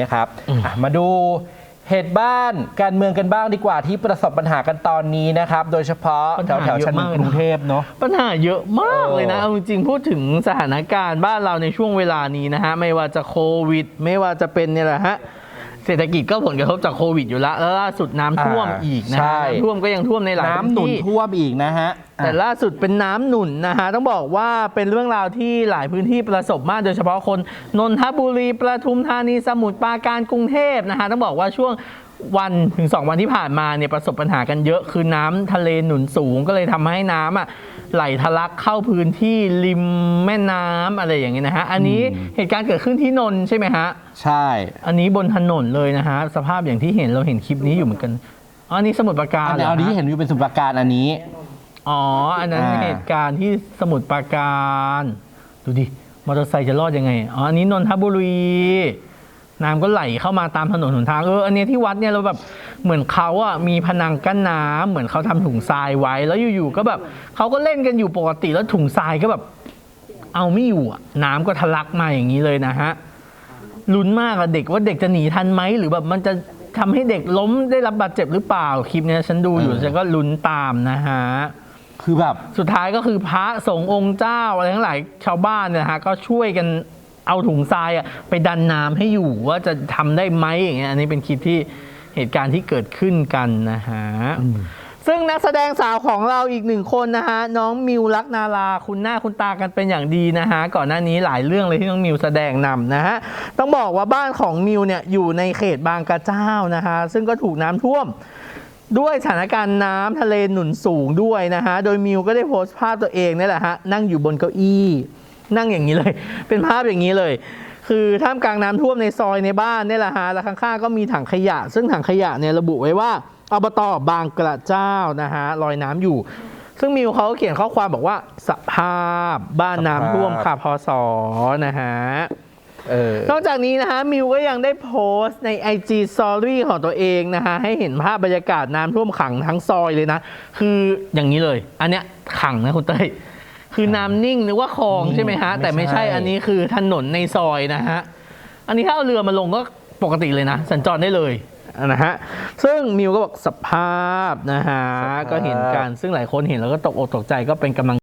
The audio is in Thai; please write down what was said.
นะครับอะมาดูเหตุบ้านการเมืองกันบ้างดีกว่าที่ประสบปัญหากันตอนนี้นะครับ โดยเฉพาะปัญแถหาวแถวเยอะชานมากกรุงเทพเนาะปัญหาเยอะมากเลยนะเออเอาจริงๆพูดถึงสถานการณ์บ้านเราในช่วงเวลานี้นะฮะไม่ว่าจะโควิด ไม่ว่าจะเป็นเนี่ยแหละฮะ เศรษฐกิจก็ผลกระทบจากโควิดอยู่แล้วแล้วล่าสุดน้ำท่วมอีกนะใช่ฮะน้ำท่วมก็ยังท่วมในหลายน้ำหนุนพื้ที่ ท่วมอีกนะฮะอะ แต่ล่าสุดเป็นน้ำหนุนนะฮะต้องบอกว่าเป็นเรื่องราวที่หลายพื้นที่ประสบมากโดยเฉพาะคนนนทบุรีประทุมธานีสมุทรปราการกรุงเทพนะฮะต้องบอกว่าช่วงวันถึง 2 วันที่ผ่านมาเนี่ยประสบปัญหากันเยอะคือน้ำทะเลหนุนสูงก็เลยทำให้น้ำอะ ไหลทะลักเข้าพื้นที่ริมแม่น้ำอะไรอย่างเงี้ยนะฮะ อันนี้เหตุการณ์เกิดขึ้นที่นนท์ใช่ไหมฮะ ใช่ อันนี้บนถนนเลยนะฮะ สภาพอย่างที่เห็นเราเห็นคลิปนี้อยู่เหมือนกันอ๋ออันนี้สมุทรปราการอันเหรนี้อเอาที่ฮะเห็นอยู่เป็นสมุทรปราการอันนี้ อ๋อ อันนั้นอ่า เหตุการณ์ที่สมุทรปราการ ดูดิ มอเตอร์ไซค์จะรอดยังไง อ๋อ อันนี้นนทบุรี น้ำก็ไหลเข้ามาตามถนนหนทางเอออันเนี้ยที่วัดเนี่ยเราแบบเหมือนเขาอะมีพนังกั้นน้ำเหมือนเขาทำถุงทรายไว้ แล้วอยู่ๆก็แบบเขาก็เล่นกันอยู่ปกติแล้วถุงทรายก็แบบ เอาไม่อยู่อะน้ำก็ทะลักมาอย่างนี้เลยนะฮะลุ้นมากอะเด็กว่าเด็กจะหนีทันไหมหรือแบบมันจะทำให้เด็กล้มได้รับบาดเจ็บหรือเปล่าคลิปเนี้ยฉันดูอยู่เออฉันก็ลุ้นตามนะฮะคือแบบสุดท้ายก็คือพระสงฆ์องค์เจ้าอะไรทั้งหลายชาวบ้านเนี่ยนะฮะก็ช่วยกัน เอาถุงทรายอะไปดันน้ำให้อยู่ว่าจะทำได้ไหมอย่างเงี้ยอันนี้เป็นคลิปที่เหตุการณ์ที่เกิดขึ้นกันนะฮะซึ่งนักแสดงสาวของเราอีกหนึ่งคนนะฮะน้องมิวลักนาลาคุณหน้าคุณตากันเป็นอย่างดีนะฮะก่อนหน้านี้หลายเรื่องเลยที่น้องมิวแสดงนำนะฮะต้องบอกว่าบ้านของมิวเนี่ยอยู่ในเขตบางกระเจ้านะฮะซึ่งก็ถูกน้ำท่วม ด้วยสถานการณ์น้ำทะเลหนุนสูงด้วยนะฮะโดยมิวก็ได้โพสต์ภาพตัวเองนี่แหละฮะนั่งอยู่บนเก้าอี้ นั่งอย่างนี้เลย เป็นภาพอย่างนี้เลย คือท่ามกลางน้ำท่วมในซอยในบ้านนี่แหละฮะแล้วข้างๆก็มีถังขยะ ซึ่งถังขยะเนี่ยระบุไว้ว่าอบตบางกระเจ้านะฮะลอยน้ำอยู่ ซึ่งมิวเขาก็เขียนข้อความบอกว่าสภาพบ้านน้ำท่วมค่ะพศนะฮะเออนอกจากนี้นะฮะมิวก็ยังได้โพสต์ใน IG Story ของตัวเองนะฮะให้เห็นภาพบรรยากาศน้ำท่วมขังทั้งซอยเลยนะ คืออย่างนี้เลย อันเนี้ยขังนะคุณเต้ย คือน้ำนิ่งนึกว่าคลองนิ่งใช่ไหมฮะ แต่ไม่ใช่ไม่ใช่อันนี้คือถนนในซอยนะฮะ อันนี้ถ้าเอาเรือมาลงก็ปกติเลยนะ สัญจรได้เลยนะฮะ ซึ่งมิวก็บอกสภาพนะฮะสภาพก็เห็นกัน ซึ่งหลายคนเห็นแล้วก็ตกอกตกใจก็เป็นกำลัง